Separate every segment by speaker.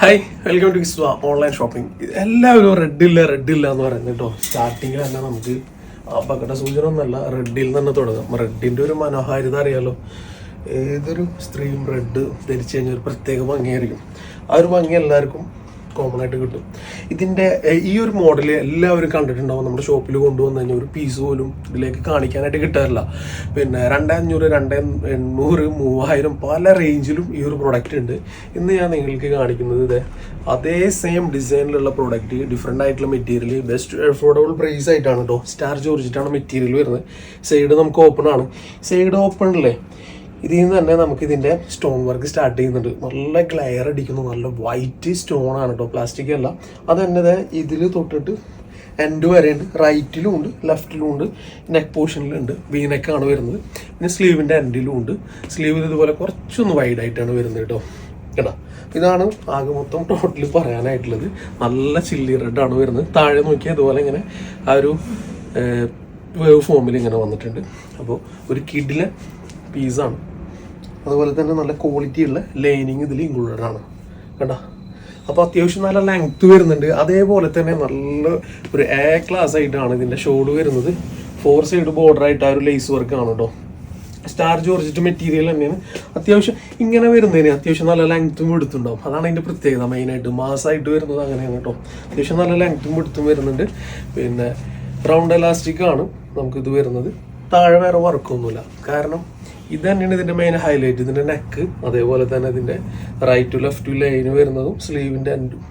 Speaker 1: Hi welcome to Kiswa online shopping എല്ലാവരും റെഡ് ഇല്ല റെഡ് ഇല്ല എന്ന് പറയുന്നത് കേട്ടോ. സ്റ്റാർട്ടിങ്ങിൽ തന്നെ നമുക്ക് അപകട സൂചന ഒന്നല്ല റെഡിൽ തന്നെ തുടങ്ങാം. റെഡിന്റെ ഒരു മനോഹാരിത അറിയാലോ. ഏതൊരു സ്ത്രീയും റെഡ് ധരിച്ചു കഴിഞ്ഞാൽ ഒരു പ്രത്യേക ഭംഗിയായിരിക്കും. ആ ഒരു ഭംഗി എല്ലാവർക്കും കോമൺ ആയിട്ട് കിട്ടും. ഇതിന്റെ ഈ ഒരു മോഡൽ എല്ലാവരും കണ്ടിട്ടുണ്ടാവും. നമ്മുടെ ഷോപ്പിൽ കൊണ്ടുവന്നു കഴിഞ്ഞാൽ ഒരു പീസ് പോലും ഇതിലേക്ക് കാണിക്കാനായിട്ട് കിട്ടാറില്ല. പിന്നെ രണ്ട് അഞ്ഞൂറ് രണ്ട് എണ്ണൂറ് മൂവായിരം പല റേഞ്ചിലും ഈ ഒരു പ്രൊഡക്റ്റ് ഉണ്ട്. ഇന്ന് ഞാൻ നിങ്ങൾക്ക് കാണിക്കുന്നത് ഇത് അതേ സെയിം ഡിസൈനിലുള്ള പ്രൊഡക്റ്റ് ഡിഫറെന്റ് ആയിട്ടുള്ള മെറ്റീരിയൽ ബെസ്റ്റ് അഫോർഡബിൾ പ്രൈസ് ആയിട്ടാണ് കേട്ടോ സ്റ്റാർ ജോർജിറ്റാണ് മെറ്റീരിയൽ വരുന്നത്. സൈഡ് നമുക്ക് ഓപ്പൺ ആണ്. സൈഡ് ഓപ്പൺ അല്ലേ ഇതിൽ നിന്ന് തന്നെ നമുക്ക് ഇതിന്റെ സ്റ്റോൺ വർക്ക് സ്റ്റാർട്ട് ചെയ്യുന്നുണ്ട്. നല്ല ഗ്ലെയർ അടിക്കുന്നു നല്ല വൈറ്റ് സ്റ്റോൺ ആണ് കേട്ടോ പ്ലാസ്റ്റിക് അല്ല. അത് തന്നെ ഇതിൽ തൊട്ടിട്ട് എൻഡ് വരെയുണ്ട് റൈറ്റിലും ഉണ്ട് ലെഫ്റ്റിലും ഉണ്ട് നെക്ക് പോർഷനിലുണ്ട് വി നെക്കാണ് വരുന്നത്. പിന്നെ സ്ലീവിന്റെ എൻഡിലും ഉണ്ട്. സ്ലീവ് ഇതുപോലെ കുറച്ചൊന്ന് വൈഡ് ആയിട്ടാണ് വരുന്നത് കേട്ടോ കേട്ടോ? ഇതാണ് ആകെ മൊത്തം ടോട്ടൽ പറയാനായിട്ടുള്ളത്. നല്ല ചില്ലി റെഡ് ആണ് വരുന്നത്. താഴെ നോക്കിയാൽ ഇതുപോലെ ഇങ്ങനെ ആ ഒരു വേവ് ഫോമിൽ ഇങ്ങനെ വന്നിട്ടുണ്ട്. അപ്പോൾ ഒരു കിഡിലെ പീസാണ് അതുപോലെ തന്നെ നല്ല ക്വാളിറ്റി ഉള്ള ലൈനിങ് ഇതിൽ ഇൻക്ലൂഡഡ് ആണ്. കണ്ട? അപ്പോൾ അത്യാവശ്യം നല്ല ലെങ്ത് വരുന്നുണ്ട്. അതേപോലെ തന്നെ നല്ല ഒരു എ ക്ലാസ് ആയിട്ടാണ് ഇതിന്റെ ഷോഡ് വരുന്നത്. ഫോർ സൈഡ് ബോർഡർ ആയിട്ട് ആ ഒരു ലേസ് വർക്ക് ആണ് കേട്ടോ സ്റ്റാർ ജോർജിറ്റ് മെറ്റീരിയൽ തന്നെയാണ്. അത്യാവശ്യം ഇങ്ങനെ വരുന്നതിന് അത്യാവശ്യം നല്ല ലെങ്ത്തും എടുത്തുണ്ടാവും അതാണ് അതിന്റെ പ്രത്യേകത മെയിനായിട്ട് മാസമായിട്ട് വരുന്നത് അങ്ങനെയാണ് കേട്ടോ അത്യാവശ്യം നല്ല ലെങ്ത്തും എടുത്തും വരുന്നുണ്ട്. പിന്നെ റൗണ്ട് എലാസ്റ്റിക് ആണ് നമുക്കിത് വരുന്നത്. താഴെ വേറെ വർക്കൊന്നുമില്ല കാരണം ഇത് തന്നെയാണ് ഇതിന്റെ മെയിൻ ഹൈലൈറ്റ് ഇതിന്റെ നെക്ക് അതേപോലെ തന്നെ ഇതിന്റെ right to left to line വരുന്നതും സ്ലീവിന്റെ എൻഡും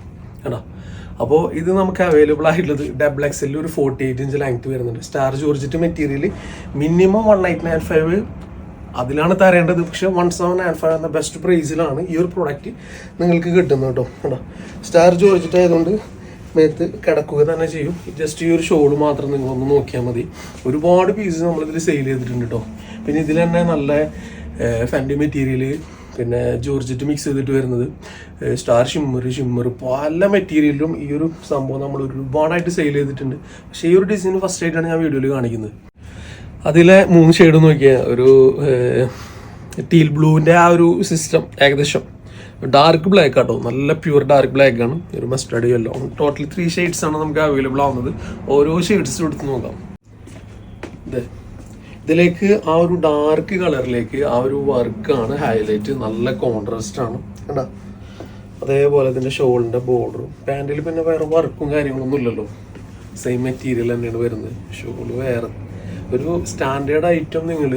Speaker 1: കേട്ടോ അപ്പോൾ ഇത് നമുക്ക് അവൈലബിൾ ആയിട്ടുള്ളത് ഡബിൾ എക്സലിൽ ഒരു ഫോർട്ടി എയ്റ്റ് ഇഞ്ച് ലെങ്ത് വരുന്നുണ്ട് star georgette material minimum one eight nine five അതിലാണ് തരേണ്ടത്. പക്ഷേ വൺ സെവൻ നയൻ ഫൈവ് എന്ന ബെസ്റ്റ് പ്രൈസിലാണ് ഈ ഒരു പ്രോഡക്റ്റ് നിങ്ങൾക്ക് കിട്ടുന്നത് കേട്ടോ. കേട്ടോ സ്റ്റാർ ജോർജിറ്റ് ആയതുകൊണ്ട് മേത്ത് കിടക്കുക തന്നെ ചെയ്യും. ജസ്റ്റ് ഈ ഒരു ഷോൾ മാത്രം നിങ്ങളൊന്ന് നോക്കിയാൽ മതി. ഒരുപാട് പീസ് നമ്മളിതിൽ സെയിൽ ചെയ്തിട്ടുണ്ട് കേട്ടോ. പിന്നെ ഇതിൽ തന്നെ നല്ല ഫാൻഡി മെറ്റീരിയൽ പിന്നെ ജോർജറ്റ് മിക്സ് ചെയ്തിട്ട് വരുന്നത്. സ്റ്റാർ ഷിമ്മർ ഷിമ്മർ പല മെറ്റീരിയലിലും ഈ ഒരു സംഭവം നമ്മൾ ഒരുപാടായിട്ട് സെയിൽ ചെയ്തിട്ടുണ്ട്. പക്ഷേ ഈ ഒരു ഡിസൈൻ ഫസ്റ്റ് ആയിട്ടാണ് ഞാൻ വീഡിയോയിൽ കാണിക്കുന്നത്. അതിലെ മൂന്ന് ഷെയ്ഡ് നോക്കിയാൽ ഒരു ടീൽ ബ്ലൂവിന്റെ ആ ഒരു സിസ്റ്റം ഏകദേശം. ഡാർക്ക് ബ്ലാക്ക് ആട്ടോ നല്ല പ്യൂർ ഡാർക്ക് ബ്ലാക്ക് ആണ്. ഒരു mustard yellow total three shades ആണ് നമുക്ക് അവൈലബിൾ ആവുന്നത്. ഓരോ ഷെയ്ഡ്സും എടുത്ത് നോക്കാം. ഇത് ഇതിലേക്ക് ആ ഒരു ഡാർക്ക് കളറിലേക്ക് ആ ഒരു വർക്കാണ് ഹൈലൈറ്റ് നല്ല കോൺട്രാസ്റ്റ് ആണ്. കണ്ടാ? അതേപോലെ തന്നെ ഷോളിന്റെ ബോർഡറും പാന്റിൽ പിന്നെ വേറെ വർക്കും കാര്യങ്ങളൊന്നും ഇല്ലല്ലോ. സെയിം മെറ്റീരിയൽ തന്നെയാണ് വരുന്നത്. ഷോൾ വേറെ. ഒരു സ്റ്റാൻഡേർഡ് ഐറ്റം നിങ്ങൾ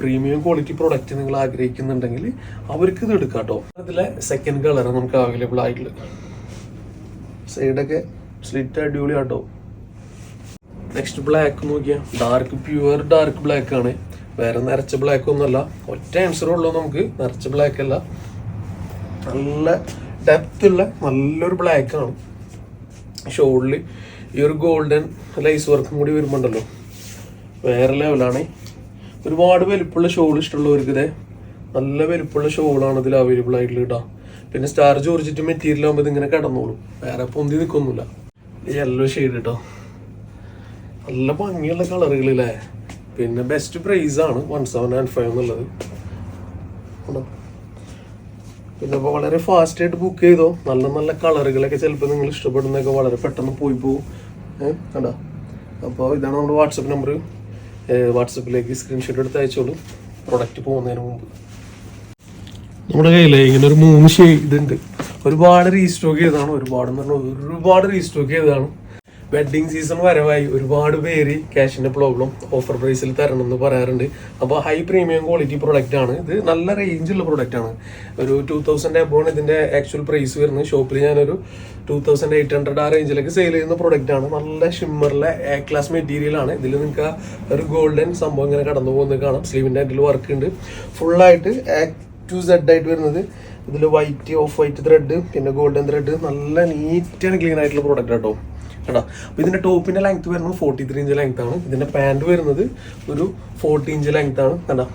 Speaker 1: പ്രീമിയം ക്വാളിറ്റി പ്രൊഡക്റ്റ് നിങ്ങൾ ആഗ്രഹിക്കുന്നുണ്ടെങ്കിൽ അവർക്ക് ഇത് എടുക്കാം കേട്ടോ. അതിലെ സെക്കൻഡ് കളർ നമുക്ക് അവൈലബിൾ ആയിട്ടുള്ളത് സൈഡൊക്കെ സ്ലിറ്റ് അടിപൊളി ആട്ടോ നെക്സ്റ്റ് ബ്ലാക്ക് നോക്കിയാൽ ഡാർക്ക് പ്യുവർ ഡാർക്ക് ബ്ലാക്ക് ആണ്. വേറെ നിറച്ച ബ്ലാക്ക് ഒന്നുമല്ല. ഒറ്റ ആൻസർ ഉള്ളൂ നമുക്ക്. നിറച്ച ബ്ലാക്ക് അല്ല. നല്ല ഡെപ്ത് ഉള്ള നല്ലൊരു ബ്ലാക്ക് ആണ്. ഷോളിൽ ഈ ഒരു ഗോൾഡൻ ലൈസ് വർക്കും കൂടി വരുമ്പോണ്ടല്ലോ. വേറെ ലെവലാണ് ഒരുപാട് വലുപ്പുള്ള ഷോൾ ഇഷ്ടമുള്ളവർക്ക് ഇതേ. നല്ല വലുപ്പമുള്ള ഷോളാണ് ഇതിൽ അവൈലബിൾ ആയിട്ടുള്ള കേട്ടോ പിന്നെ സ്റ്റാർ ചോറിച്ചിട്ട് മെറ്റീരിയൽ ആകുമ്പോൾ ഇതിങ്ങനെ കിടന്നോളും. വേറെ പൊന്തി നിൽക്കൊന്നുമില്ല യെല്ലോ ഷെയ്ഡ് കേട്ടോ നല്ല ഭംഗിയുള്ള കളറുകളില്ലേ? പിന്നെ ബെസ്റ്റ് പ്രൈസ് ആണ് വൺ സെവൻ ആൻഡ് ഫൈവ് എന്നുള്ളത്? പിന്നെ ഇപ്പോൾ വളരെ ഫാസ്റ്റ് ആയിട്ട് ബുക്ക് ചെയ്തോ? നല്ല നല്ല കളറുകളൊക്കെ ചിലപ്പോൾ നിങ്ങൾ ഇഷ്ടപ്പെടുന്നതൊക്കെ വളരെ പെട്ടെന്ന് പോയി പോകും കണ്ടോ? അപ്പോൾ ഇതാണ് നമ്മുടെ വാട്സപ്പ് നമ്പർ വാട്സപ്പിലേക്ക് സ്ക്രീൻഷോട്ട് എടുത്ത് അയച്ചോളൂ. പ്രൊഡക്റ്റ് പോകുന്നതിന് മുമ്പ്. നമ്മുടെ കയ്യിൽ ഇങ്ങനെ ഒരു മൂന്ന് ഷെയ്ഡ് ഉണ്ട്. ഒരുപാട് റീസ്റ്റോക്ക് ചെയ്തതാണ്. ഒരുപാട് എന്ന് പറഞ്ഞാൽ ഒരുപാട് റീസ്റ്റോക്ക് ചെയ്തതാണ്. വെഡിങ് സീസൺ വരവായി. ഒരുപാട് പേര് ക്യാഷിന്റെ പ്രോബ്ലം ഓഫർ പ്രൈസിൽ തരണം എന്ന് പറയാറുണ്ട്. അപ്പോൾ ഹൈ പ്രീമിയം ക്വാളിറ്റി പ്രൊഡക്റ്റ് ആണ്. ഇത് നല്ല റേഞ്ചുള്ള പ്രൊഡക്റ്റ് ആണ്. ഒരു ടു തൗസൻഡ് എബോൺ ഇതിന്റെ ആക്ച്വൽ പ്രൈസ് വരുന്നത്. ഷോപ്പിൽ ഞാനൊരു ടു തൗസൻഡ് എയ്റ്റ് ഹൺഡ്രഡ് ആ റേഞ്ചിലൊക്കെ സെയിൽ ചെയ്യുന്ന പ്രൊഡക്റ്റ് ആണ്. നല്ല ഷിമ്മറിലെ എ ക്ലാസ് മെറ്റീരിയൽ ആണ്. ഇതിൽ നിങ്ങൾക്ക് ഒരു ഗോൾഡൻ സംഭവം ഇങ്ങനെ കടന്നു പോകുന്നത് കാണാം. സ്ലീവിന്റെ അതിൽ വർക്ക് ഉണ്ട്. ഫുള്ളായിട്ട് ടു സെഡ് ആയിട്ട് വരുന്നത്. ഇതിൽ വൈറ്റ് ഓഫ് വൈറ്റ് ത്രെഡ് പിന്നെ ഗോൾഡൻ ത്രെഡ് നല്ല നീറ്റ് ആൻഡ് ക്ലീൻ ആയിട്ടുള്ള പ്രോഡക്റ്റ് കേട്ടോ കേട്ടോ? അപ്പോൾ ഇതിന്റെ ടോപ്പിന്റെ ലെങ്ത് വരുന്നത് ഫോർട്ടി ത്രീ ഇഞ്ച് ലെങ്ത് ആണ്. ഇതിന്റെ പാന്റ് വരുന്നത് ഒരു ഫോർട്ടി ഇഞ്ച് ലെങ്ത് ആണ് കേട്ടോ.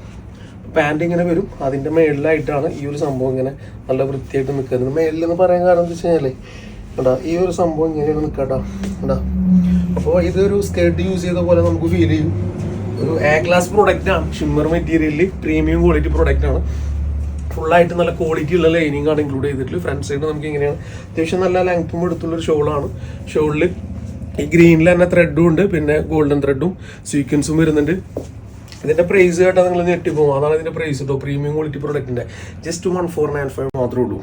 Speaker 1: പാന്റ് ഇങ്ങനെ വരും. അതിന്റെ മേളിലായിട്ടാണ് ഈ ഒരു സംഭവം ഇങ്ങനെ നല്ല വൃത്തിയായിട്ട് നിൽക്കുന്നത് മേളിൽ എന്ന് പറയാൻ കാരണം എന്താ വെച്ച് കഴിഞ്ഞാലേ കേട്ടോ ഈ ഒരു സംഭവം ഇങ്ങനെയാണ് നിൽക്കട്ടോ കേട്ടോ. അപ്പോൾ ഇതൊരു സ്കേർട്ട് യൂസ് ചെയ്ത പോലെ നമുക്ക് ഫീൽ ചെയ്യും. ഒരു എ ക്ലാസ് പ്രോഡക്റ്റ് ആണ്. ഷിമ്മർ മെറ്റീരിയലിൽ പ്രീമിയം ക്വാളിറ്റി പ്രോഡക്റ്റ് ആണ്. ഫുള്ളായിട്ട് നല്ല ക്വാളിറ്റി ഉള്ള ലൈനിങ് ആണ് ഇൻക്ലൂഡ് ചെയ്തിട്ടുള്ളത്. ഫ്രണ്ട് സൈഡ് നമുക്ക് ഇങ്ങനെയാണ്. അത്യാവശ്യം നല്ല ലെങ്ത്തും എടുത്തുള്ള ഒരു ഷോളാണ് ഷോളിൽ ഈ ഗ്രീനിൽ തന്നെ ത്രെഡും ഉണ്ട്. പിന്നെ ഗോൾഡൻ ത്രെഡും സീക്വൻസും വരുന്നുണ്ട്. ഇതിന്റെ പ്രൈസ് കേട്ടാൽ നിങ്ങൾ ഞെട്ടിപ്പോകും അതാണ് ഇതിന്റെ പ്രൈസ് കേട്ടോ premium quality പ്രൊഡക്റ്റിന്റെ just one four nine five മാത്രമേ ഉള്ളൂ.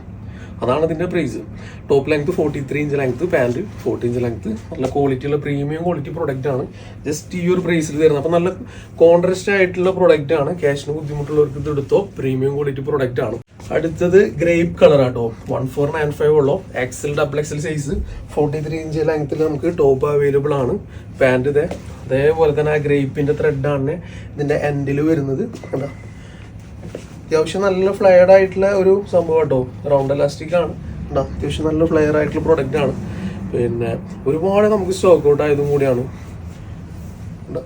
Speaker 1: അതാണ് ഇതിന്റെ price top length forty three inch length pant forty inch length നല്ല ക്വാളിറ്റി ഉള്ള പ്രീമിയം ക്വാളിറ്റി പ്രൊഡക്റ്റ് ആണ്. ജസ്റ്റ് ഈ ഒരു പ്രൈസിൽ തരുന്നത്. അപ്പം നല്ല കോൺട്രസ്റ്റ് ആയിട്ടുള്ള പ്രൊഡക്റ്റ് ആണ്. ക്യാഷിന് ബുദ്ധിമുട്ടുള്ളവർക്ക് ഇത് എടുത്തോ. പ്രീമിയം ക്വാളിറ്റി പ്രൊഡക്റ്റ് ആണ്. അടുത്തത് ഗ്രേപ്പ് കളർ ആട്ടോ. വൺ ഫോർ നയൻ ഫൈവ് ഉള്ളൂ. XL double XL size forty three inch ലെങ്ത്തിൽ നമുക്ക് ടോപ്പ് അവൈലബിൾ ആണ്. പാന്റ് ഇതേ. അതേപോലെ തന്നെ ആ ഗ്രേപ്പിന്റെ ത്രെഡാണ് ഇതിന്റെ എൻഡിൽ വരുന്നത്. കണ്ടോ? അത്യാവശ്യം നല്ല ഫ്ലെയർഡ് ആയിട്ടുള്ള ഒരു സംഭവം കേട്ടോ. റൗണ്ട് ഇലാസ്റ്റിക് ആണ്. കണ്ടോ? അത്യാവശ്യം നല്ല ഫ്ലെയർ ആയിട്ടുള്ള പ്രൊഡക്റ്റ് ആണ്. പിന്നെ ഒരുപാട് നമുക്ക് സ്റ്റോക്ക് ഔട്ട് ആയതും കൂടിയാണ്. കണ്ടോ?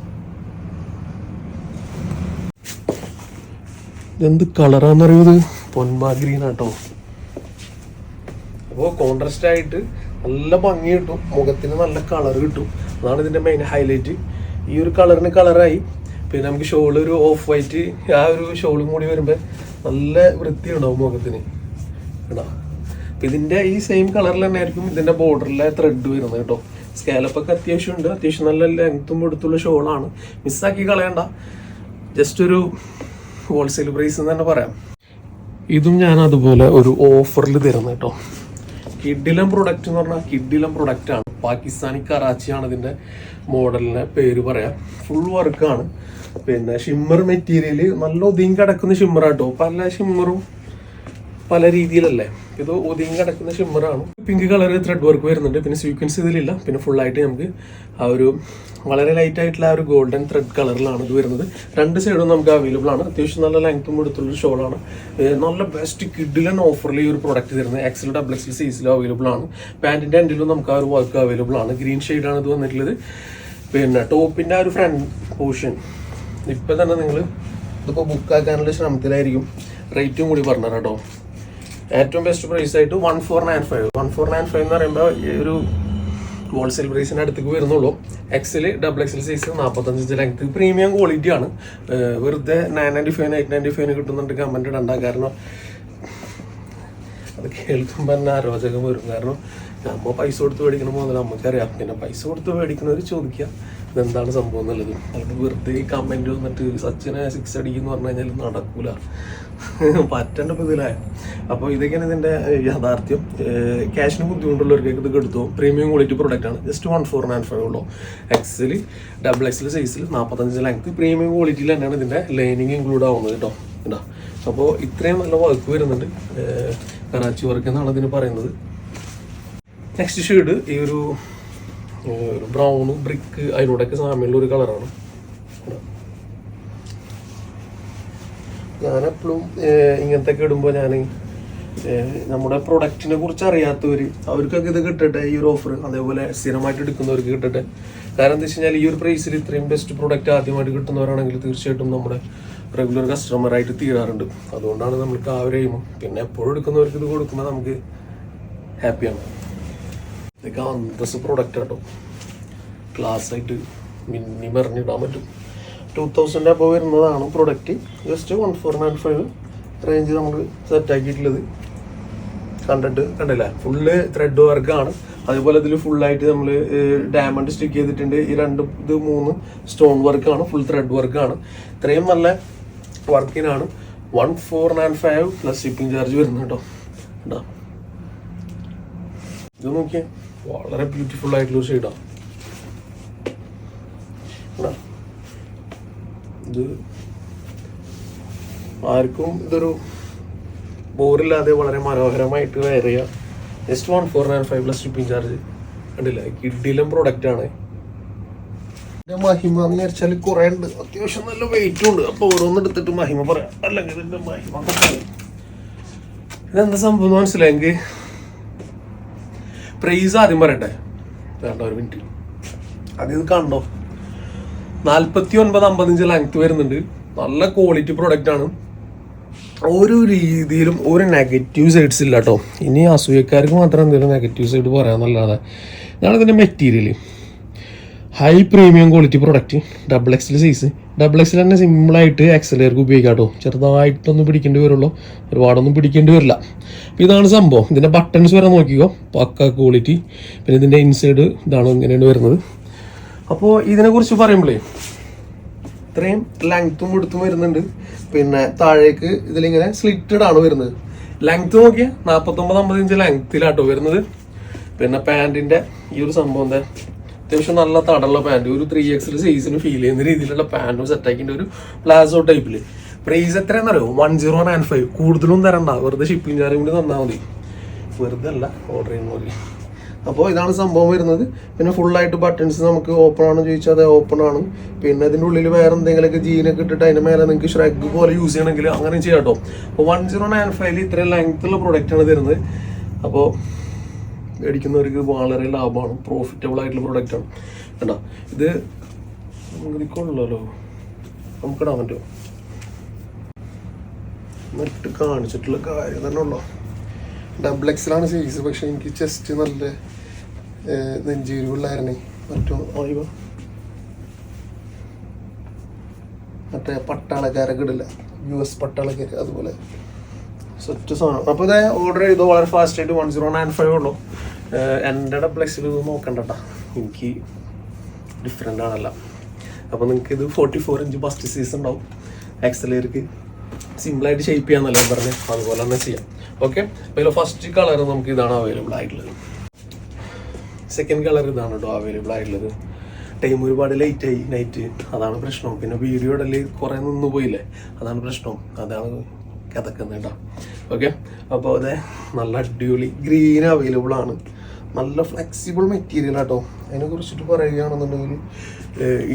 Speaker 1: എന്ത് കളറാന്നറിയത് പൊന്മാ ഗ്രീൻ ആട്ടോ അപ്പോൾ കോൺട്രസ്റ്റ് ആയിട്ട് നല്ല ഭംഗി കിട്ടും. മുഖത്തിന് നല്ല കളർ കിട്ടും. അതാണ് ഇതിന്റെ മെയിൻ ഹൈലൈറ്റ് ഈ ഒരു കളറിന് കളറായി പിന്നെ നമുക്ക് ഷോൾ ഒരു ഓഫ് വൈറ്റ് ആ ഒരു ഷോളും കൂടി വരുമ്പോൾ നല്ല വൃത്തി ഉണ്ടാവും മുഖത്തിന്. കേട്ടോ ഇതിന്റെ ഈ സെയിം കളറിൽ തന്നെ ആയിരിക്കും ഇതിന്റെ ബോർഡറിലെ ത്രെഡ് വരുന്നത് കേട്ടോ. സ്കാലപ്പ് ഒക്കെ അത്യാവശ്യം ഉണ്ട്. അത്യാവശ്യം നല്ല ലെങ്ത്തും എടുത്തുള്ള ഷോളാണ്. മിസ്സാക്കി കളയണ്ട. ജസ്റ്റ് ഒരു ഹോൾസെയിൽ പ്രൈസ് എന്ന് തന്നെ പറയാം. ഇതും ഞാൻ അതുപോലെ ഒരു ഓഫറിൽ തരുന്നത് കേട്ടോ. കിഡിലം പ്രൊഡക്റ്റ് എന്ന് പറഞ്ഞാൽ കിഡിലം പ്രൊഡക്റ്റ് ആണ്. പാകിസ്ഥാനി കറാച്ചിയാണ് ഇതിന്റെ മോഡലിനെ പേര് പറയാം. ഫുൾ വർക്കാണ് പിന്നെ ഷിമ്മർ മെറ്റീരിയൽ നല്ല ഒതുങ്ങി കിടക്കുന്ന ഷിമ്മർ ആട്ടോ. പല ഷിമ്മറും പല രീതിയിലല്ലേ. ഇത് ഒതുങ്ങി കിടക്കുന്ന ഷിമ്മറാണ് പിങ്ക് കളർ ത്രെഡ് വർക്ക് വരുന്നുണ്ട്. പിന്നെ സീക്വൻസ് ഇതിലില്ല. പിന്നെ ഫുള്ളായിട്ട് നമുക്ക് ആ ഒരു വളരെ ലൈറ്റ് ആയിട്ടുള്ള ആ ഒരു ഗോൾഡൻ ത്രെഡ് കളറിലാണ് ഇത് വരുന്നത്. രണ്ട് സൈഡും നമുക്ക് അവൈലബിൾ ആണ്. അത്യാവശ്യം നല്ല ലെങ്ത്തും എടുത്തുള്ള ഷോളാണ് നല്ല ബെസ്റ്റ് കിഡിലൻ ഓഫറിൽ ഈ ഒരു പ്രൊഡക്റ്റ് തരുന്നത്. എക്സൽ ഡബിൾ എക്സൽ സൈസിലും അവൈലബിൾ ആണ്. പാന്റിന്റെ എൻഡിലും നമുക്ക് ആ ഒരു വർക്ക് അവൈലബിൾ ആണ്. ഗ്രീൻ ഷെയ്ഡാണ് ഇത് വന്നിട്ടുള്ളത്. പിന്നെ ടോപ്പിന്റെ ആ ഒരു ഫ്രണ്ട് പോർഷൻ ഇപ്പൊ തന്നെ നിങ്ങൾ ഇതിപ്പോൾ ബുക്ക് ആക്കാനുള്ള ശ്രമത്തിലായിരിക്കും. റേറ്റും കൂടി പറഞ്ഞു കേട്ടോ. ഏറ്റവും ബെസ്റ്റ് പ്രൈസ് ആയിട്ട് one four nine five one four nine five എന്ന് പറയുമ്പോൾ ഒരു ഹോൾസെയിൽ പ്രൈസിന് അടുത്തേക്ക് വരുന്നുള്ളൂ. എക്സൽ ഡബിൾ എക്സിൽ സൈസ് നാൽപ്പത്തഞ്ച് ലെങ്ത് പ്രീമിയം ക്വാളിറ്റി ആണ്. വെറുതെ nine ninety five eight ninety five കിട്ടുന്നുണ്ട് കമന്റ് ഇടണ്ട. കാരണം അത് കേൾക്കുമ്പോൾ തന്നെ അരോചകം വരും. കാരണം നമ്മൾ പൈസ കൊടുത്ത് മേടിക്കണ മുതൽ നമുക്കറിയാം. പിന്നെ പൈസ കൊടുത്ത് മേടിക്കുന്നവർ ചോദിക്കുക. ഇതെന്താണ് സംഭവം എന്നുള്ളത്? അതുകൊണ്ട് വെറുതെ കമന്റ് വന്നിട്ട് സച്ചിനെ സിക്സ് അടിക്കുന്നു പറഞ്ഞു കഴിഞ്ഞാൽ നടക്കൂല. പറ്റേണ്ട ഇതിലായ അപ്പോൾ ഇതൊക്കെയാണ് ഇതിന്റെ ഏഹ്, യാഥാർത്ഥ്യം? ക്യാഷിന് ബുദ്ധിമുട്ടുള്ളവർക്ക് ഇത് എടുത്തു. പ്രീമിയം ക്വാളിറ്റി പ്രൊഡക്റ്റ് ആണ്. Just one four nine five ഉള്ളൂ. എക്സിൽ ഡബിൾ എക്സിൽ സൈസിൽ നാൽപ്പത്തഞ്ച് ലെങ്ത് പ്രീമിയം ക്വാളിറ്റിയിൽ തന്നെയാണ് ഇതിന്റെ ലൈനിങ് ഇൻക്ലൂഡ് ആവുന്നത് കേട്ടോ. കേട്ടോ അപ്പോൾ ഇത്രയും നല്ല വർക്ക് വരുന്നുണ്ട്. കറാച്ചി വർക്ക് എന്നാണ് ഇതിന് പറയുന്നത്. നെക്സ്റ്റ് ഷെയ്ഡ് ഈ ഒരു ബ്രൗൺ ബ്രിക്ക് അതിനോടൊക്കെ സാമ്യമുള്ള ഒരു കളറാണ് ഞാനെപ്പോഴും ഇങ്ങനത്തെ ഒക്കെ ഇടുമ്പോൾ ഞാൻ നമ്മുടെ പ്രൊഡക്റ്റിനെ കുറിച്ച് അറിയാത്തവർ അവർക്കൊക്കെ ഇത് കിട്ടട്ടെ ഈ ഒരു ഓഫർ അതേപോലെ സ്ഥിരമായിട്ട് എടുക്കുന്നവർക്ക് കിട്ടട്ടെ. കാരണം എന്താ വെച്ച് ഈ ഒരു പ്രൈസിൽ ഇത്രയും ബെസ്റ്റ് പ്രൊഡക്റ്റ് ആദ്യമായിട്ട് കിട്ടുന്നവരാണെങ്കിൽ തീർച്ചയായിട്ടും നമ്മുടെ റെഗുലർ കസ്റ്റമറായിട്ട് തീരാറുണ്ട്. അതുകൊണ്ടാണ് നമ്മൾക്ക് ആ ഒരു. പിന്നെ എപ്പോഴും എടുക്കുന്നവർക്ക് ഇത് കൊടുക്കുമ്പോൾ നമുക്ക് ഹാപ്പിയാണ് ഇതൊക്കെ അന്തസ് പ്രൊഡക്റ്റ് കേട്ടോ ആയിട്ട് മിന്നി മറിഞ്ഞിടാൻ പറ്റും. ടൂ തൗസൻഡ് അപ്പോൾ വരുന്നതാണ് product just one four nine five range നമ്മൾ സെറ്റ് ആക്കിയിട്ടുള്ളത്. കണ്ടിട്ട് കണ്ടില്ല? ഫുള്ള് ത്രെഡ് വർക്കാണ് അതുപോലെ ഇതിൽ ഫുള്ളായിട്ട് നമ്മൾ ഡയമണ്ട് സ്റ്റിക്ക് ചെയ്തിട്ടുണ്ട്. ഈ രണ്ട് ഇത് മൂന്ന് സ്റ്റോൺ വർക്കാണ് ഫുൾ ത്രെഡ് വർക്കാണ് ഇത്രയും നല്ല വർക്കിനാണ് one four nine five plus shipping charge വരുന്നത് കേട്ടോ. ഇത് നോക്കിയേ. വളരെ ബ്യൂട്ടിഫുൾ ആയിട്ടുള്ള ഒരു ഷെയ്ഡാണ് ഇത് ആർക്കും ഇതൊരു ബോറില്ലാതെ വളരെ മനോഹരമായിട്ട് വെയർ ചെയ്യാം. Just one four nine five plus shipping charge കണ്ടില്ല? കിഡിലും പ്രൊഡക്റ്റ് ആണ്. മഹിമ എന്ന് വിചാരിച്ചാൽ കുറെ ഉണ്ട്. അത്യാവശ്യം നല്ല വെയിറ്റും ഉണ്ട്. അപ്പോൾ ഓരോന്ന് എടുത്തിട്ട് മഹിമ പറയാം. അല്ലെങ്കിൽ ഇതിന്റെ മഹിമ ഇതെന്താ സംഭവം മനസ്സിലായെങ്കിൽ പ്രൈസ് ആദ്യം പറയട്ടെ വേണ്ട ഒരു മിനിറ്റ് അതിന് കണ്ടോ നാൽപ്പത്തി ഒൻപത് അമ്പത്തഞ്ച് ലെങ്ത് വരുന്നുണ്ട്. നല്ല ക്വാളിറ്റി പ്രൊഡക്റ്റ് ആണ്. ഒരു രീതിയിലും ഒരു നെഗറ്റീവ് സൈഡ്സ് ഇല്ല കേട്ടോ ഇനി അസൂയക്കാർക്ക് മാത്രം എന്തെങ്കിലും നെഗറ്റീവ് സൈഡ് പറയാമെന്നല്ലാതെ ഇതാണ് material high premium quality product double XL size double XL തന്നെ സിമ്പിളായിട്ട് എക്സലേർക്ക് ഉപയോഗിക്കാം കേട്ടോ. ചെറുതായിട്ടൊന്നും പിടിക്കേണ്ടി വരുള്ളൂ. ഒരുപാടൊന്നും പിടിക്കേണ്ടി വരില്ല. അപ്പോൾ ഇതാണ് സംഭവം. ഇതിന്റെ ബട്ടൺസ് വരെ നോക്കിക്കോ. പക്ക ക്വാളിറ്റി പിന്നെ ഇതിന്റെ ഇൻസൈഡ് ഇതാണ് ഇങ്ങനെയാണ് വരുന്നത്. അപ്പോൾ ഇതിനെക്കുറിച്ച് പറയുമ്പോഴേ ഇത്രയും ലെങ്ത്തും എടുത്തും വരുന്നുണ്ട്. പിന്നെ താഴേക്ക് ഇതിലിങ്ങനെ സ്ലിറ്റഡ് ആണ് വരുന്നത്. ലെങ്ത്ത് നോക്കിയാൽ നാൽപ്പത്തൊമ്പത് അമ്പത് ഇഞ്ച് ലെങ്ത്തിലാട്ടോ വരുന്നത്. പിന്നെ പാന്റിന്റെ ഈ ഒരു സംഭവം എന്താ? അത്യാവശ്യം നല്ല തടയുള്ള പാന്റ് ഒരു ത്രീ എക്സിൽ സൈസിന് ഫീൽ ചെയ്യുന്ന രീതിയിലുള്ള പാന്റും സെറ്റാക്കിന്റെ ഒരു പ്ലാസോ ടൈപ്പിൽ പ്രൈസ് എത്രയാണെന്നറിയോ? വൺ സീറോ നയൻ ഫൈവ് കൂടുതലും തരണ്ട. വെറുതെ ഷിപ്പിംഗ് ചാർജ് കൂടി തന്നാൽ മതി. വെറുതെ അല്ല ഓർഡർ ചെയ്യുന്ന പോലെ. അപ്പോൾ ഇതാണ് സംഭവം വരുന്നത്. പിന്നെ ഫുള്ളായിട്ട് ബട്ടൺസ് നമുക്ക് ഓപ്പൺ ആണെന്ന് ചോദിച്ചാൽ അത് ഓപ്പൺ ആണ്. പിന്നെ അതിന്റെ ഉള്ളിൽ വേറെ എന്തെങ്കിലുമൊക്കെ ജീനൊക്കെ ഇട്ടിട്ട് അതിന്റെ മേലെ നിങ്ങൾക്ക് ഷ്രഗ് പോലെ യൂസ് ചെയ്യണമെങ്കിൽ അങ്ങനെ ചെയ്യാം കേട്ടോ. അപ്പോൾ വൺ സീറോ നയൻ ഫൈവിൽ ഇത്രയും ലെങ്ത്തുള്ള പ്രൊഡക്റ്റാണ് തരുന്നത്. അപ്പോൾ മേടിക്കുന്നവർക്ക് വളരെ ലാഭമാണ്. പ്രോഫിറ്റബിൾ ആയിട്ടുള്ള പ്രൊഡക്റ്റാണ് കണ്ടോ? ഇത് നമുക്ക് നമുക്കിടാൻ പറ്റുമോ? എന്നിട്ട് കാണിച്ചിട്ടുള്ള കാര്യം തന്നെ ഉള്ളോ? ഡബിൾ എക്സിലാണ് സൈസ് പക്ഷേ എനിക്ക് ചെസ്റ്റ് നല്ല നെഞ്ചീരുകളിലായിരുന്നേ മറ്റോ? ആയിവ മറ്റേ പട്ടാളക്കാരൊക്കെ ഇടില്ല യു എസ് പട്ടാളക്കാർ അതുപോലെ. സെറ്റ് സാധനം. അപ്പോൾ ഇതേ ഓർഡർ ചെയ്തോ? വളരെ ഫാസ്റ്റ് ആയിട്ട്. വൺ സീറോ നയൻ ഫൈവ് ഉള്ളൂ. എന്റെ ഡബ്ലക്സിൽ ഇത് നോക്കണ്ടട്ടാ. എനിക്ക് ഡിഫറെന്റ് ആണല്ല. അപ്പോൾ നിങ്ങൾക്ക് ഇത് forty four inch bust size ഉണ്ടാവും എക്സലേർക്ക് സിമ്പിളായിട്ട് ഷേപ്പ് ചെയ്യാന്നല്ലേ പറഞ്ഞ്. അതുപോലെ തന്നെ ചെയ്യാം. ഓക്കെ അപ്പോൾ ഫസ്റ്റ് കളർ നമുക്ക് ഇതാണ് അവൈലബിൾ ആയിട്ടുള്ളത്. സെക്കൻഡ് കളർ ഇതാണ് കേട്ടോ അവൈലബിൾ ആയിട്ടുള്ളത്. ടൈം ഒരുപാട് ലേറ്റ് ആയി നൈറ്റ് അതാണ് പ്രശ്നം. പിന്നെ വീഡിയോ ഇടൽ കുറേ നിന്ന് പോയില്ലേ? അതാണ് പ്രശ്നം. അതാണ് കിതക്കുന്നത് കേട്ടോ ഓക്കെ അപ്പോൾ അതെ നല്ല അടിപൊളി ഗ്രീൻ അവൈലബിൾ ആണ്. നല്ല ഫ്ലെക്സിബിൾ മെറ്റീരിയൽ ആട്ടോ. അതിനെ കുറിച്ചിട്ട് പറയുകയാണെന്നുണ്ടെങ്കിൽ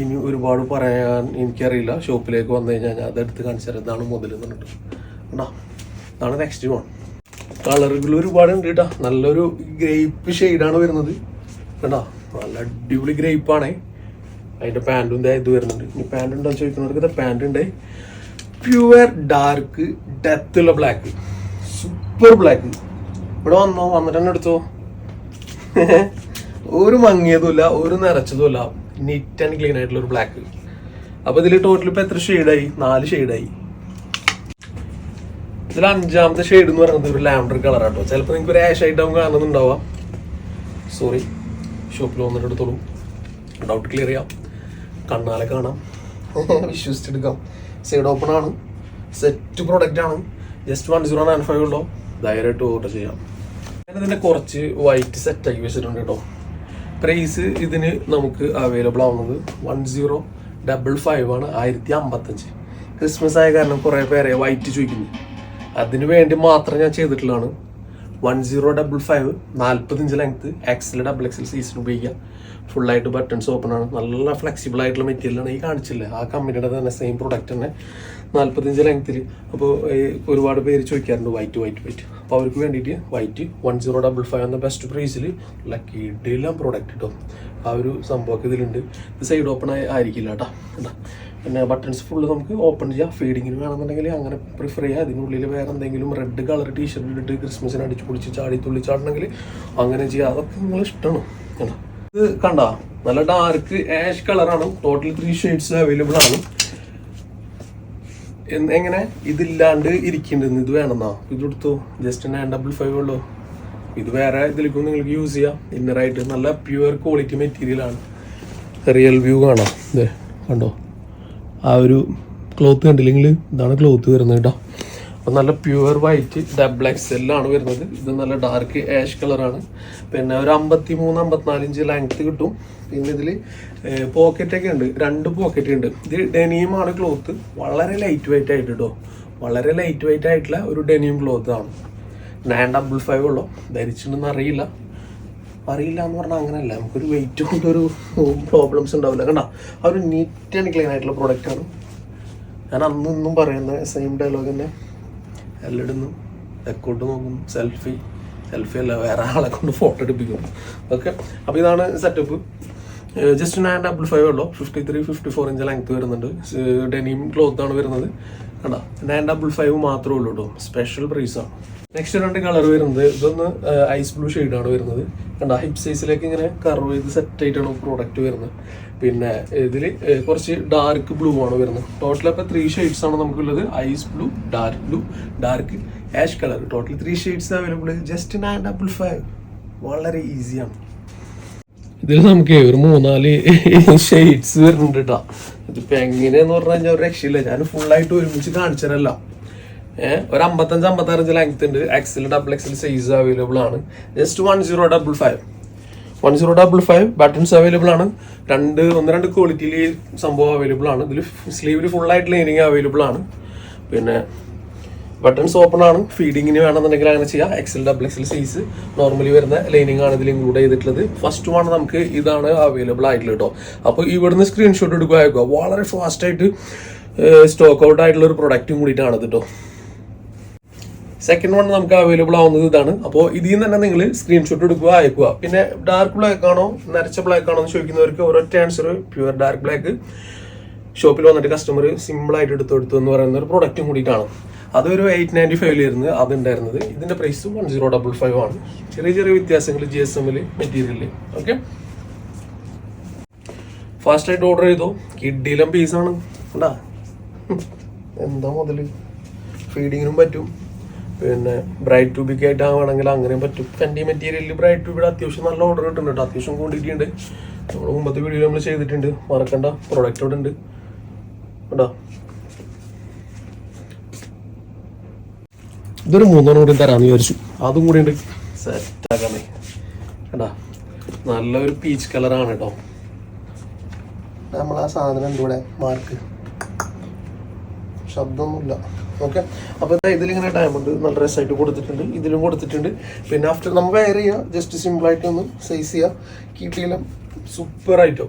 Speaker 1: ഇനി ഒരുപാട് പറയാൻ എനിക്കറിയില്ല. ഷോപ്പിലേക്ക് വന്നു കഴിഞ്ഞാൽ ഞാൻ അതെടുത്ത് കാണിച്ചു തരാം. ഇതാണ് മുതൽ എന്നുണ്ട് കേട്ടോ ഇതാണ് നെക്സ്റ്റ് വൺ കളറുകൾ ഒരുപാട് ഉണ്ട് കേട്ടോ നല്ലൊരു ഗ്രേപ്പ് ഷെയ്ഡാണ് വരുന്നത്. കേട്ടോ നല്ല അടിപൊളി ഗ്രേപ്പാണേ അതിന്റെ പാന്റും ഇത് വരുന്നുണ്ട്. ഇനി പാന്റ് ഉണ്ടോ ചോദിക്കുന്നവർക്ക് ഇത് പാന്റ് ഉണ്ട്. പ്യുവർ ഡാർക്ക് ഡെത്ത് ഉള്ള ബ്ലാക്ക് സൂപ്പർ ബ്ലാക്ക് ഇവിടെ വന്നോ? വന്നിട്ട് തന്നെ എടുത്തോ? ഒരു മങ്ങിയതുമില്ല ഒരു നിറച്ചതുമില്ല നീറ്റ് ആൻഡ് ക്ലീൻ ആയിട്ടുള്ള ഒരു ബ്ലാക്ക് അപ്പൊ ഇതിൽ ടോട്ടൽ ഇപ്പൊ എത്ര ഷെയ്ഡായി നാല് ഷെയ്ഡായി ഇതിൽ അഞ്ചാമത്തെ ഷെയ്ഡ് എന്ന് പറയുന്നത് ഒരു ലാവൻഡർ കളർ ആട്ടോ. ചിലപ്പോൾ നിങ്ങൾക്ക് ഒരു ആഷ് ആയിട്ടാവും കാണുന്നുണ്ടാവാം. സോറി ഷോപ്പിൽ വന്നിട്ട് എടുത്തോളൂ. ഡൗട്ട് ക്ലിയർ ചെയ്യാം. കണ്ണാലെ കാണാം. വിശ്വസിച്ചെടുക്കാം. സൈഡ് ഓപ്പൺ ആണ്. സെറ്റ് പ്രോഡക്റ്റ് ആണ്. Just one zero nine five ഉള്ളൂ ധൈര്യമായിട്ട് ഓർഡർ ചെയ്യാം. ഞാൻ ഇതിന്റെ കുറച്ച് വൈറ്റ് സെറ്റ് ആക്കി വെച്ചിട്ടുണ്ട് കേട്ടോ പ്രൈസ് ഇതിന് നമുക്ക് അവൈലബിൾ ആവുന്നത് വൺ സീറോ ഡബിൾ ഫൈവ് ആണ് ആയിരത്തി അമ്പത്തഞ്ച്. ക്രിസ്മസ് ആയ കാരണം കുറേ പേരെ വൈറ്റ് ചോദിക്കുന്നു. അതിന് വേണ്ടി മാത്രം ഞാൻ ചെയ്തിട്ടുള്ളതാണ്. വൺ സീറോ ഡബിൾ ഫൈവ് നാൽപ്പത് inch length XL double XL season ഉപയോഗിക്കാം. ഫുള്ളായിട്ട് ബട്ടൺസ് ഓപ്പൺ ആണ്. നല്ല ഫ്ലെക്സിബിൾ ആയിട്ടുള്ള മെറ്റീരിയലാണ് ഈ കാണിച്ചില്ല? ആ കമ്പനിയുടെ തന്നെ സെയിം പ്രൊഡക്റ്റ് തന്നെ. നാൽപ്പത്തിയഞ്ച് ലെങ്ത്തിൽ അപ്പോൾ ഒരുപാട് പേര് ചോദിക്കാറുണ്ട് വൈറ്റ് വൈറ്റ് വൈറ്റ് അപ്പോൾ അവർക്ക് വേണ്ടിയിട്ട് white one zero double five എന്ന ബെസ്റ്റ് പ്രൈസിൽ നല്ല കിടിലം പ്രൊഡക്റ്റ് കിട്ടും ആ ഒരു സംഭവമൊക്കെ ഇതിലുണ്ട്. ഇത് സൈഡ് ഓപ്പൺ ആയിരിക്കില്ല കേട്ടോ. പിന്നെ ബട്ടൺസ് ഫുള്ള് നമുക്ക് ഓപ്പൺ ചെയ്യാം. ഫീഡിങ്ങിന് വേണമെന്നുണ്ടെങ്കിൽ അങ്ങനെ പ്രിഫർ ചെയ്യാം. അതിനുള്ളിൽ വേറെ എന്തെങ്കിലും റെഡ് കളർ ടീഷർട്ട് ഇട്ടിട്ട് ക്രിസ്മസിന് അടിച്ച് പൊളിച്ച് ചാടി തുള്ളി ചാടണമെങ്കിൽ അങ്ങനെ ചെയ്യാം. അതൊക്കെ നിങ്ങൾ ഇഷ്ടമാണ് ഇത് കണ്ട? നല്ല ഡാർക്ക് ആഷ് കളറാണ് ടോട്ടൽ ത്രീ ഷെയ്ഡ്സ് അവൈലബിൾ ആണ്. എങ്ങനെ? ഇതില്ലാണ്ട് ഇരിക്കേണ്ടത് ഇത് വേണമെന്നാ? ഇത് എടുത്തു? ജസ്റ്റ് നയൻ ഡബിൾ ഫൈവ് ഉള്ളൂ. ഇത് വേറെ ഇതിലേക്കും നിങ്ങൾക്ക് യൂസ് ചെയ്യാം. ഇന്നറായിട്ട് നല്ല പ്യുവർ ക്വാളിറ്റി മെറ്റീരിയലാണ് റിയൽ വ്യൂ കാണാം. ഇതേ കണ്ടോ? ആ ഒരു ക്ലോത്ത് കണ്ടില്ലെങ്കിൽ ഇതാണ് ക്ലോത്ത് വരുന്നത് കേട്ടോ. അപ്പം നല്ല പ്യുവർ വൈറ്റ് ഡബിൾ എക്സ് എല്ലാം വരുന്നത്. ഇത് നല്ല ഡാർക്ക് ആഷ് കളറാണ് പിന്നെ ഒരു അമ്പത്തി മൂന്ന് അമ്പത്തിനാല് ഇഞ്ച് ലെങ്ത് കിട്ടും പിന്നെ ഇതിൽ പോക്കറ്റൊക്കെ ഉണ്ട്. രണ്ട് പോക്കറ്റ് ഉണ്ട്. ഇത് ഡെനിയമാണ് ക്ലോത്ത് വളരെ ലൈറ്റ് വെയിറ്റ് ആയിട്ട് കേട്ടോ. വളരെ ലൈറ്റ് വെയിറ്റ് ആയിട്ടുള്ള ഒരു ഡെനിയം ക്ലോത്ത് ആണ്. നയൻ ഡബിൾ ഫൈവ് ഉള്ളൂ. ധരിച്ചിട്ടുണ്ടെന്ന് അറിയില്ല. അറിയില്ല എന്ന് പറഞ്ഞാൽ അങ്ങനെയല്ല. നമുക്കൊരു വെയിറ്റ് കൊണ്ടൊരു പ്രോബ്ലംസ് ഉണ്ടാവില്ല. കണ്ട? ആ ഒരു നീറ്റ് ആൻഡ് ക്ലീൻ ആയിട്ടുള്ള പ്രോഡക്റ്റ് ആണ്. ഞാൻ അന്നൊന്നും പറയുന്ന സെയിം ഡയലോഗ് തന്നെ. എല്ലിടുന്നു എക്കോട്ട് നോക്കും സെൽഫി സെൽഫി അല്ല വേറെ ആളെ കൊണ്ട് ഫോട്ടോ എടുപ്പിക്കും. ഓക്കെ അപ്പോൾ ഇതാണ് setup just nine double five ഉള്ളൂ. Fifty three fifty four inch length വരുന്നുണ്ട് ഡെനിം ക്ലോത്ത് ആണ് വരുന്നത്. കണ്ട? നയൻ ഡബിൾ ഫൈവ് മാത്രമേ ഉള്ളൂ കേട്ടോ സ്പെഷ്യൽ പ്രൈസാണ് നെക്സ്റ്റ് രണ്ട് കളർ വരുന്നത് ഇതൊന്ന് ഐസ് ബ്ലൂ ഷെയ്ഡാണ് വരുന്നത്. കണ്ട ഹിപ് സൈസിലേക്ക് ഇങ്ങനെ കർവ് ചെയ്ത് സെറ്റ് ആയിട്ടാണ് പ്രോഡക്റ്റ് വരുന്നത്. പിന്നെ ഇതിൽ കുറച്ച് ഡാർക്ക് ബ്ലൂ ആണ് വരുന്നത്. ടോട്ടൽ അപ്പോൾ ത്രീ ഷെയ്ഡ്സ് ആണ് നമുക്കുള്ളത്. Ice blue dark blue dark ash colour total three shades available just nine double five വളരെ ഈസിയാണ് ഇതിൽ നമുക്ക് ഒരു മൂന്നാൽ ഷെയ്ഡ്സ് വരുന്നുണ്ട് കേട്ടോ ഇതിപ്പോ എങ്ങനെയാന്ന് പറഞ്ഞു കഴിഞ്ഞാൽ ഒരു രക്ഷയില്ല. ഞാൻ ഫുള്ളായിട്ട് ഒരുമിച്ച് കാണിച്ചതല്ല. ഒരു അമ്പത്തഞ്ച് അമ്പത്താറഞ്ച് ലെങ്ത് ഉണ്ട്. XL double XL size available ആണ്. Just one zero double five one zero double five buttons available ആണ്. രണ്ട് ഒന്ന് രണ്ട് ക്വാളിറ്റിയിൽ സംഭവം അവൈലബിൾ ആണ്. ഇതിൽ സ്ലീവിൽ ഫുള്ളായിട്ട് ലൈനിങ് അവൈലബിൾ ആണ്. പിന്നെ ബട്ടൺസ് ഓപ്പൺ ആണ്. ഫീഡിങ്ങിന് വേണമെന്നുണ്ടെങ്കിൽ അങ്ങനെ ചെയ്യാം. XL double XL size normally വരുന്ന ലൈനിങ് ആണ് ഇതിൽ ഇൻക്ലൂഡ് ചെയ്തിട്ടുള്ളത്. ഫസ്റ്റ് വൺ നമുക്ക് ഇതാണ് അവൈലബിൾ ആയിട്ടുള്ളത് കേട്ടോ അപ്പോൾ ഇവിടുന്ന് സ്ക്രീൻഷോട്ട് എടുക്കുക വളരെ ഫാസ്റ്റ് ആയിട്ട് സ്റ്റോക്ക് ഔട്ട് ആയിട്ടുള്ള ഒരു പ്രൊഡക്റ്റും കൂടിയിട്ടാണ് കേട്ടോ സെക്കൻഡ് വൺ നമുക്ക് അവൈലബിൾ ആവുന്നത് ഇതാണ്. അപ്പോൾ ഇതിൽ നിന്ന് തന്നെ നിങ്ങൾ സ്ക്രീൻഷോട്ട് എടുക്കുക അയക്കുക. പിന്നെ ഡാർക്ക് ബ്ലാക്ക് ആണോ നരച്ച ബ്ലാക്ക് ആണോ എന്ന് ചോദിക്കുന്നവർക്ക് ഒരൊറ്റ ആൻസർ പ്യുവർ ഡാർക്ക് ബ്ലാക്ക് ഷോപ്പിൽ വന്നിട്ട് കസ്റ്റമർ സിമ്പിളായിട്ട് എടുത്തു കൊടുത്തു എന്ന് പറയുന്ന ഒരു പ്രൊഡക്റ്റും കൂടിയിട്ടാണ് അതൊരു എയ്റ്റ് നയന്റി ഫൈവിലിരുന്ന് അതുണ്ടായിരുന്നത് ഇതിന്റെ price one zero double five ആണ്. ചെറിയ ചെറിയ വ്യത്യാസങ്ങൾ ജി എസ് എമ്മിൽ മെറ്റീരിയലിൽ ഓക്കെ ഫാസ്റ്റായിട്ട് ഓർഡർ ചെയ്തു. കിഡ്ഡിയിലും പീസാണ് ഉണ്ടാ എന്താ മുതൽ ഫീഡിങ്ങിനും പറ്റും. പിന്നെ ബ്രൈറ്റ് ട്യൂബിക്ക് ആയിട്ട് ആവുകയാണെങ്കിൽ അങ്ങനെയും പറ്റും. ഫെൻഡി മെറ്റീരിയലിൽ ബ്രൈറ്റ് ട്യൂബിൽ അത്യാവശ്യം നല്ല ഓർഡർ കിട്ടുന്നുണ്ട് കേട്ടോ അത്യാവശ്യം ക്വാണ്ടിറ്റി ഉണ്ട്. നമ്മൾ മുമ്പത്തെ വീഡിയോ നമ്മൾ ചെയ്തിട്ടുണ്ട്. മറക്കണ്ട. പ്രോഡക്റ്റ് അവിടെ ഉണ്ട്. കേട്ടോ ഇതൊരു മൂന്നെണ്ണം കൂടി തരാമെന്ന് വിചാരിച്ചു. അതും കൂടി ഉണ്ട്. സെറ്റ് ആക്കാനേ. കേട്ടാ നല്ലൊരു പീച്ച് കളറാണ് കേട്ടോ നമ്മൾ ആ സാധനം ഇവിടെ? മാർക്ക് ശബ്ദമൊന്നുമില്ല. ഓക്കെ? അപ്പോൾ ഇതിലിങ്ങനെ ഡയമണ്ട് നല്ല രസമായിട്ട് കൊടുത്തിട്ടുണ്ട്. ഇതിലും കൊടുത്തിട്ടുണ്ട്. പിന്നെ ആഫ്റ്റർ നമ്മൾ വെയർ ചെയ്യുക ജസ്റ്റ് സിമ്പിളായിട്ട് ഒന്ന് സൈസ് ചെയ്യുക സൂപ്പർ ആയിട്ടോ.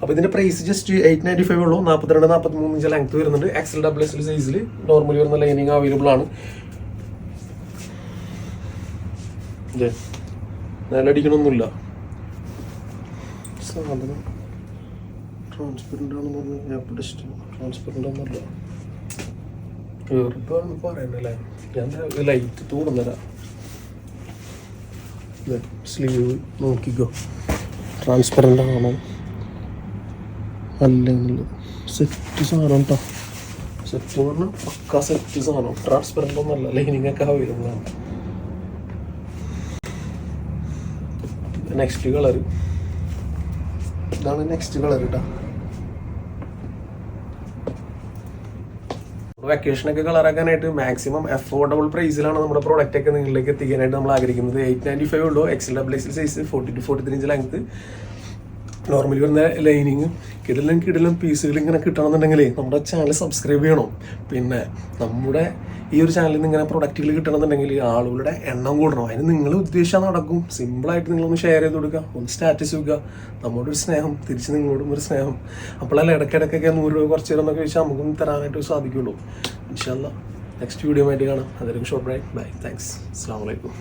Speaker 1: അപ്പോൾ ഇതിന്റെ price just eight ninety five ഉള്ളൂ. നാൽപ്പത്തിരണ്ട് നാൽപ്പത്തി മൂന്ന് ഇഞ്ച് ലെങ്ത് വരുന്നുണ്ട് എക്സൽ ഡബിൾ എക്സൽ സൈസിൽ നോർമലി വരുന്ന ലൈനിങ് അവൈലബിൾ ആണ്? നിലടിക്കണമൊന്നുമില്ല സാധനം ട്രാൻസ്പെറന്റ് ആണെന്ന് പറഞ്ഞാൽ ട്രാൻസ്പെറന്റ് ഒന്നുമല്ല. വെറുപ്പാന്ന് പറയണല്ലേ ഞാൻ ലൈറ്റ് തൂടുന്നരാ സ്ലീവ് നോക്കിക്കോ. ട്രാൻസ്പെറന്റ് ആണോ. അല്ലെങ്കിൽ സെറ്റ് സാധനം കേട്ടോ സെറ്റ് പറഞ്ഞാൽ പക്ക സെറ്റ് സാധനം. ട്രാൻസ്പെറന്റ് ഒന്നല്ല ലൈനിങ് ഒക്കെ അവൈലബിൾ നെക്സ്റ്റ് കളർ ഇതാണ് നെക്സ്റ്റ് കളർ കേട്ടോ വെക്കേഷനൊക്കെ കളറാക്കാനായിട്ട് മാക്സിമം അഫോർഡബിൾ പ്രൈസിലാണ് നമ്മുടെ പ്രോഡക്റ്റ് ഒക്കെ നിങ്ങളിലേക്ക് എത്തിക്കാനായിട്ട് നമ്മൾ ആഗ്രഹിക്കുന്നത്. എയ്റ്റ് നയന്റി ഫൈവ് ഉള്ളൂ. XL double XL size forty two forty three inch length normally വരുന്ന ലൈനിങ് കിടലും കിടലും പീസുകൾ ഇങ്ങനെ കിട്ടണമെന്നുണ്ടെങ്കിൽ നമ്മുടെ ചാനൽ സബ്സ്ക്രൈബ് ചെയ്യണം. പിന്നെ നമ്മുടെ ഈ ഒരു ചാനലിൽ നിന്ന് ഇങ്ങനെ പ്രൊഡക്റ്റുകൾ കിട്ടണമെന്നുണ്ടെങ്കിൽ ആളുകളുടെ എണ്ണം കൂടണം. അതിന് നിങ്ങൾ ഉദ്ദേശിച്ചാൽ നടക്കും. സിമ്പിളായിട്ട് നിങ്ങളൊന്ന് ഷെയർ ചെയ്ത് കൊടുക്കുക. ഒന്ന് സ്റ്റാറ്റസ് വെക്കുക. നമ്മുടെ ഒരു സ്നേഹം. തിരിച്ച് നിങ്ങളോടും ഒരു സ്നേഹം. അപ്പോഴല്ലേ ഇടയ്ക്കിടയ്ക്കൊക്കെ നൂറ് രൂപ കുറച്ച് തരാം എന്നൊക്കെ ചോദിച്ചാൽ നമുക്കും തരാനായിട്ട് സാധിക്കുള്ളൂ. ഇൻഷാല്ല നെക്സ്റ്റ് വീഡിയോ ആയിട്ട് കാണാം. അതൊരു ഷോർട്ട് ബൈ ബൈ താങ്ക്സ് അസ്സാം വലൈക്കും